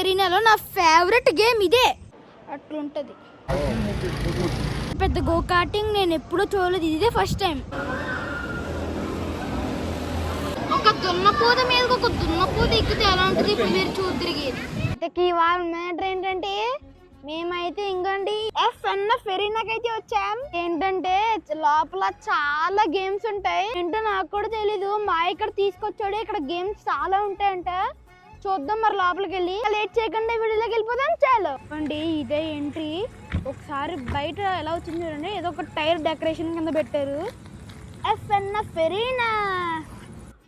ఫెరీనాలో నా favourite game ఇదే. అట్లుంటది. పెద్ద గో కార్టింగ్ నేను ఎప్పుడూ చూడలేదు. ఇదే ఫస్ట్ టైం ఒక దున్నపోత మీద ఒక దున్నపోత ఎక్కితే ఎలా ఉంటుంది? ఇప్పుడు మీరు చూద్దరిగి ఈ వారం మ్యాటర్ ఏంటంటే మేమైతే ఇంకండి ఎఫ్ అన్న ఫెరీనాకైతే వచ్చాం. ఏంటంటే లోపల చాలా గేమ్స్ ఉంటాయి. ఏంటో నాకు కూడా తెలీదు. మా ఇక్కడ తీసుకొచ్చాడు. ఇక్కడ గేమ్స్ చాలా ఉంటాయంట. చూద్దాం మరి లోపలికి వెళ్ళి. లేట్ చేయకుండా వీడియోలోకి వెళ్ళిపోదాం చాలు. అండి ఇదే ఎంట్రీ ఒకసారి బయట ఎలా వచ్చింది చూడండి. ఏదో ఒక టైర్ డెకరేషన్ కింద పెట్టారు. ఎఫ్ అన్న ఫెరీనా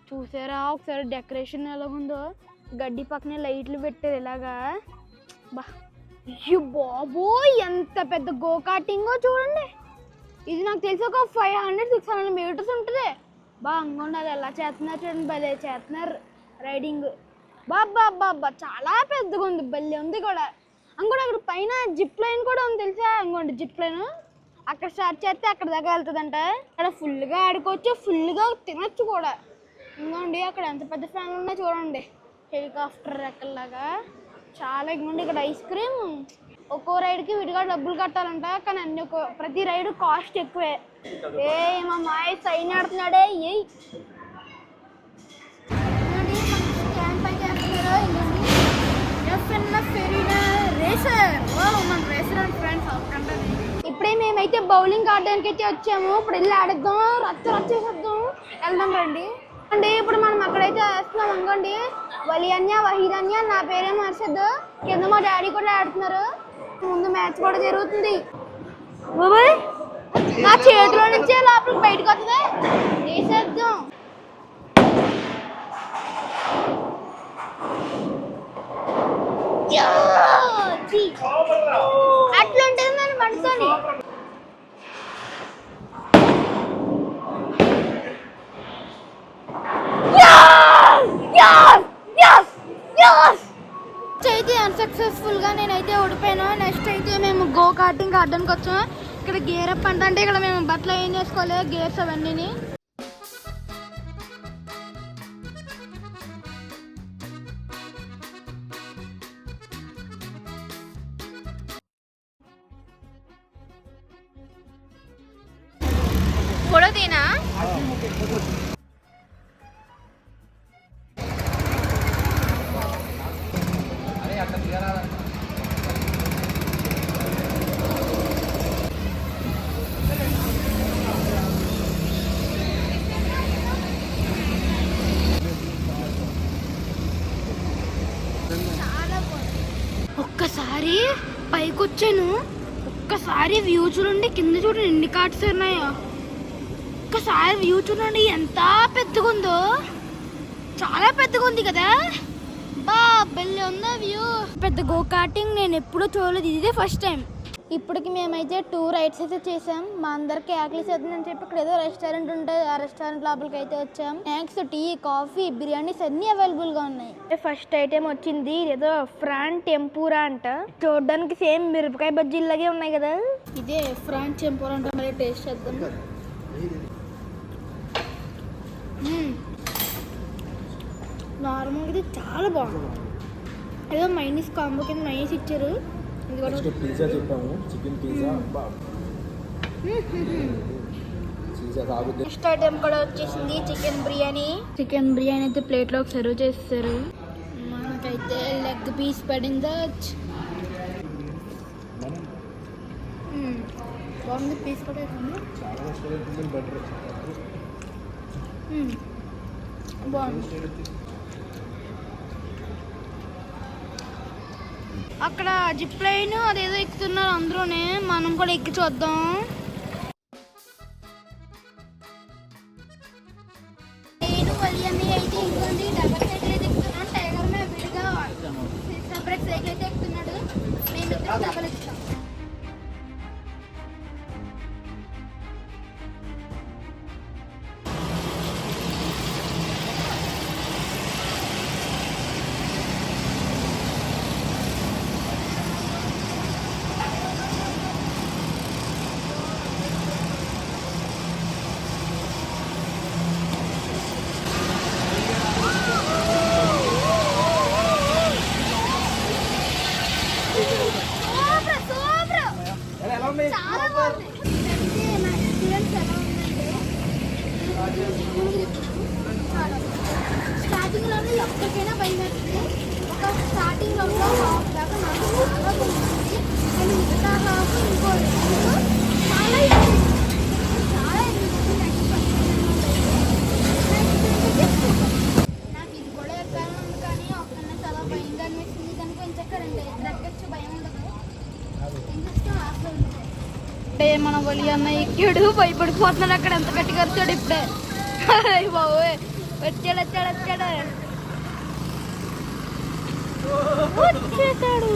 చూసారా? ఒకసారి డెకరేషన్ ఎలా ఉందో. గడ్డి పక్కనే లైట్లు పెట్టారు ఇలాగా. బా. బాబోయ్ ఎంత పెద్ద గో కార్టింగో చూడండి. ఇది నాకు తెలిసి ఒక five hundred six hundred metres ఉంటుంది. బా అంగోండి అది ఎలా చేస్తున్నారు చూడండి. భలే చేస్తున్నారు. రైడింగ్ బాబా బాబా చాలా పెద్దగా ఉంది బల్లి ఉంది కూడా. అంగోండి అక్కడ పైన జిప్ లైన్ కూడా ఉంది తెలుసా? అంగోండి జిప్ లైన్. అక్కడ స్టార్ట్ చేస్తే అక్కడ దాకా వెళ్తుందంట. అక్కడ ఫుల్గా ఆడుకోవచ్చు ఫుల్గా తినొచ్చు కూడా. ఇంకోండి అక్కడ ఎంత పెద్ద ఫ్యాన్లు ఉన్నాయో చూడండి. హెలికాప్టర్ రెక్కల్లాగా చాలా ఇంకోండి ఇక్కడ ఐస్ క్రీమ్. ఒక్కో రైడ్కి విడిగా డబ్బులు కట్టాలంట కానీ అన్ని ఒక్కో ప్రతి రైడ్ కాస్ట్ ఎక్కువే. ఏ మా మాయ సైన్ ఆడుతున్నాడే ఏ ఇప్పుడే మేమైతే బౌలింగ్ ఆడడానికి అయితే వచ్చాము. ఇప్పుడు వెళ్ళి ఆడేద్దాం. రచ్చ రచ్చేసేద్దాం వెళ్దాం రండి. అండి ఇప్పుడు మనం అక్కడైతే వేస్తున్నాం. అనుకోండి వలియన్య అన్య నా పేరే హర్షద్? కింద మా డాడీ కూడా ఆడుతున్నారు. ముందు మ్యాచ్ కూడా జరుగుతుంది. బాబాయ్ నా చేతిలో నుంచే లోపలికి బయటకు వస్తుంది వేసేద్దాం యా! ఛీ! అట్లుంటుంది మన మనసుని సక్సెస్ఫుల్గా గా నేనైతే ఓడిపోయాను. నెక్స్ట్ అయితే మేము గో కార్టింగ్ ఆడడానికి వచ్చాము. ఇక్కడ గేర్ అప్ అంటే ఇక్కడ మేము బట్టలు ఏం చేసుకోవాలి? గేర్స్ అవన్నీ పొడదీనా పైకి వచ్చాను ఒక్కసారి వ్యూ చూడండి కింద చూడండి ఎన్ని కార్డ్స్ ఉన్నాయో. ఒక్కసారి వ్యూ చూడండి ఎంత పెద్దగా ఉందో చాలా పెద్దగా ఉంది కదా. బా బెల్లి ఉందా వ్యూ. పెద్ద గో కార్టింగ్ నేను ఎప్పుడూ చూడలేదు. ఇదే ఫస్ట్ టైం ఇప్పటికి మేమైతే టూ రైడ్స్ అయితే చేసాం. మా అందరికి ఆకలి అని చెప్పి ఇక్కడ ఏదో రెస్టారెంట్ ఉంటుంది ఆ రెస్టారెంట్ లోపలికి అయితే వచ్చాం. స్నాక్స్ టీ కాఫీ బిర్యానీస్ అన్ని అవైలబుల్గా ఉన్నాయి. ఫస్ట్ ఐటెం వచ్చింది ఏదో ఫ్రాన్ టెంపూరా అంట. చూడడానికి సేమ్ మిరపకాయ బజ్జీలాగే ఉన్నాయి కదా. ఇదే ఫ్రాన్ టెంపూరా అంట మరి టేస్ట్ చేద్దాం. నార్మల్గా ఇది చాలా బాగుంది. ఏదో మైనస్ కాంబో కింద మైనస్ ఇచ్చారు. నెక్స్ట్ పిజ్జా చెప్పాము. చికెన్ పిజ్జా నెక్స్ట్ ఐటెం కూడా వచ్చేసింది చికెన్ బిర్యానీ చికెన్ బిర్యానీ అయితే ప్లేట్లో సర్వ్ చేస్తారు మనకైతే లెగ్ పీస్ పడిందా. బాగుంది పీస్ కూడా. బాగుంది. అక్కడ జిప్ లైన్ అదేదో ఎక్కుతున్నారు అందరూనే మనం కూడా ఎక్కి చూద్దాం. నేను వలియన్ని అయితే ఇంకోండి డబల్ సైకిల్ అయితే ఎక్కుతున్నాను. టైగర్ మీద విడిగా సపరేట్ సైకిల్ అయితే ఎక్కుతున్నాడు. మేము డబల్ చాలా బాగుంది మా ఎక్స్పీరియన్స్ ఎలా ఉందంటే స్టార్టింగ్లోనే ఎప్పటికైనా భయం హాఫ్ దాకా నాకు అండ్ మిగతా హాఫ్ ఇంకో చాలా అంటే మన అన్న ఎక్కాడు భయపడిపోతున్నాడు అక్కడ. ఎంత గట్టిగా వచ్చాడు ఇప్పుడే. బాబు వచ్చాడు వచ్చాడు వచ్చాడు. వచ్చేసాడు.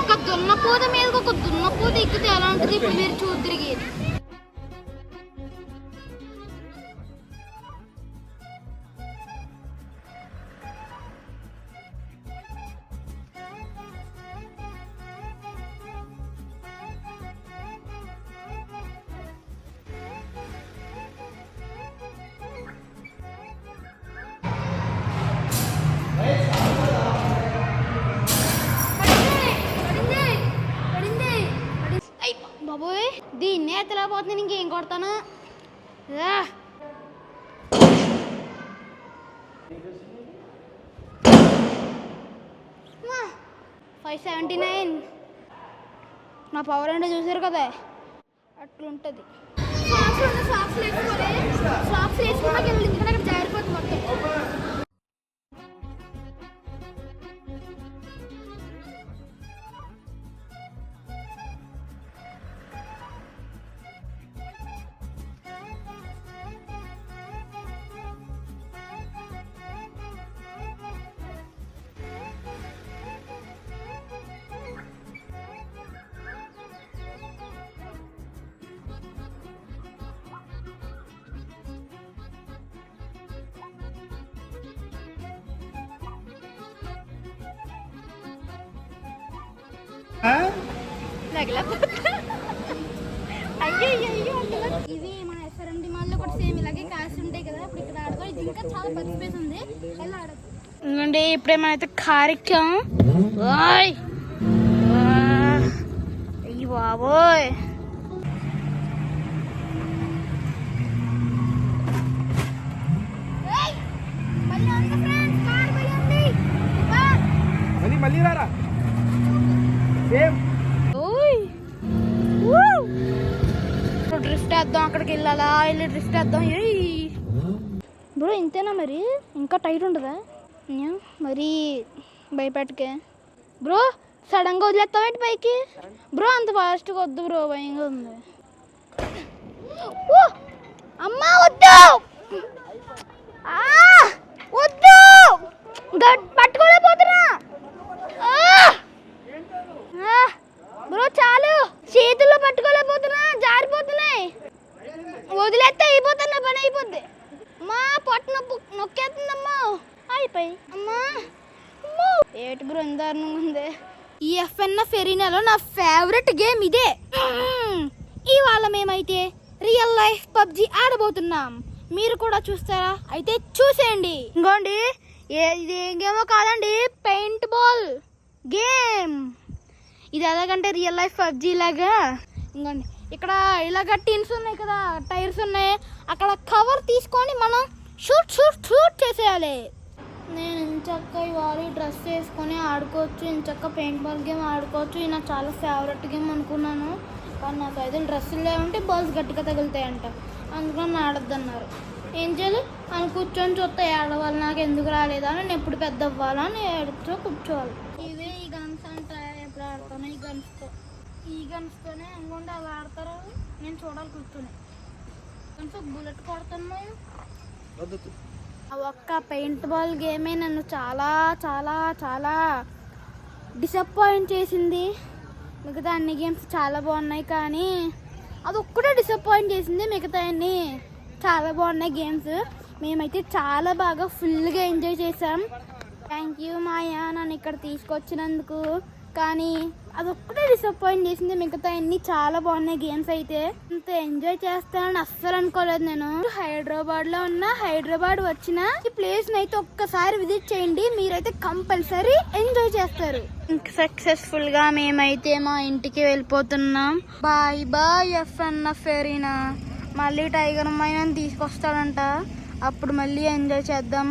ఒక దున్నపోత మీద ఒక దున్నపోత ఎక్కితే ఎలా ఉంటుంది? ఇప్పుడు మీరు చూద్దరిగి దీన్నే ఎత్తలేకపోతుంది ఇంకేం కొడతాను? ఫైవ్ సెవెంటీ నైన్ నా పవర్ అంటే చూసారు కదా? అట్లుంటుంది. సాక్స్ వేసుకోవాలి సాక్స్ వేసుకున్నాక ఇవి మన ఎస్ఆర్ఎండి మాల్లో కూడా సేమ్ ఇలాగే కాసి ఉంటాయి కదా ఇప్పుడు ఇక్కడ ఆడుకో ఇది ఇంకా చాలా పెద్ద స్పేస్ ఉంది. ఎలా ఆడకండి ఎందుకంటే ఇప్పుడే మనమైతే కార్ అయ్యి బాబోయ్! వెళ్ళాలా? వెళ్ళి డ్రిఫ్ట్ వేద్దాం. బ్రో ఇంతేనా మరి? ఇంకా టైట్ న్యా, మరి భయపెట్టకే. బ్రో సడన్గా వదిలేస్తావేంటి పైకి? బ్రో అంత ఫాస్ట్గా వద్దు బ్రో భయంగా ఉంది! అమ్మా వద్దు! వద్దు! పట్టుకోలేకపోతున్నా ఆ! ఆ! బ్రో చాలు చేతుల్లో పట్టుకోలేకపోతున్నా జారిపోతున్నాయి వదిలేస్తే అయిపోతున్నా పని అయిపోద్ది అమ్మా పొట్ట నొప్పు నొక్కేస్తుందమ్మా అయిపోయి అమ్మా అమ్మో. ఏటి బ్రో ఎంత దారుణంగా ఉంది ఈ ఎఫ్ఎన్ నా ఫేవరెట్ గేమ్ ఇదే. ఇవాళ మేమైతే రియల్ లైఫ్ పబ్జి ఆడబోతున్నాం. మీరు కూడా చూస్తారా? అయితే చూసేయండి. ఇంకోండి ఏ ఇది ఏం గేమో కాదండి పెయింట్ బాల్ గేమ్. ఇది ఎలాగంటే రియల్ లైఫ్ పబ్జి లాగా. ఇంకోండి ఇక్కడ ఇలాగ టిన్స్ ఉన్నాయి కదా టైర్స్ ఉన్నాయి. అక్కడ కవర్ తీసుకొని మనం షూట్ షూట్ షూట్ చేసేయాలి. నేను ఇంచక్క ఇవాళ డ్రెస్ వేసుకొని ఆడుకోవచ్చు ఇంచక్క పెయింట్ బాల్ గేమ్ ఆడుకోవచ్చు. ఇది నాకు చాలా ఫేవరెట్ గేమ్ అనుకున్నాను. కానీ నాకు అయితే డ్రెస్సులు లేవంటే బాల్స్ గట్టిగా తగులుతాయంట. అందుకని ఆడద్దన్నారు. ఏం చేయాలి? అని కూర్చొని చూస్తే ఏడవాలి నాకు ఎందుకు రాలేదా నేను ఎప్పుడు పెద్ద అవ్వాలా అని ఏడుచో కూర్చోవాలి. ఇవే ఈ గన్స్ అంటే ఎప్పుడు ఆడతాను ఈ గన్స్తో ఈ గన్స్తోనే అనుకుంటే అలా ఆడతారు నేను చూడాలి కూర్చొని. గన్స్ బుల్లెట్ కొడుతున్నాయి ఆ ఒక్క పెయింట్ బాల్ గేమే నన్ను చాలా చాలా చాలా డిసప్పాయింట్ చేసింది. మిగతా అన్ని గేమ్స్ చాలా బాగున్నాయి కానీ అది ఒక్కటే డిసప్పాయింట్ చేసింది. మిగతా అన్ని చాలా బాగున్నాయి గేమ్స్ మేమైతే చాలా బాగా ఫుల్గా ఎంజాయ్ చేసాం థ్యాంక్ యూ మాయా నన్ను ఇక్కడ తీసుకొచ్చినందుకు. కానీ అదొక్కటే డిసప్పాయింట్ చేసింది. మిగతా అన్ని చాలా బాగున్నాయి. గేమ్స్ అయితే ఇంత ఎంజాయ్ చేస్తానని అస్సలు అనుకోలేదు నేను. హైదరాబాద్లో ఉన్న హైదరాబాద్ వచ్చిన ఈ ప్లేస్ అయితే ఒక్కసారి విజిట్ చేయండి. మీరైతే కంపల్సరీ ఎంజాయ్ చేస్తారు. సక్సెస్ఫుల్గా మేమైతే మా ఇంటికి వెళ్ళిపోతున్నాం. బాయ్ బాయ్ ఎఫ్ అన్న ఫెరీనా మళ్ళీ టైగర్ మైనా తీసుకొస్తాడంట. అప్పుడు మళ్ళీ ఎంజాయ్ చేద్దాం.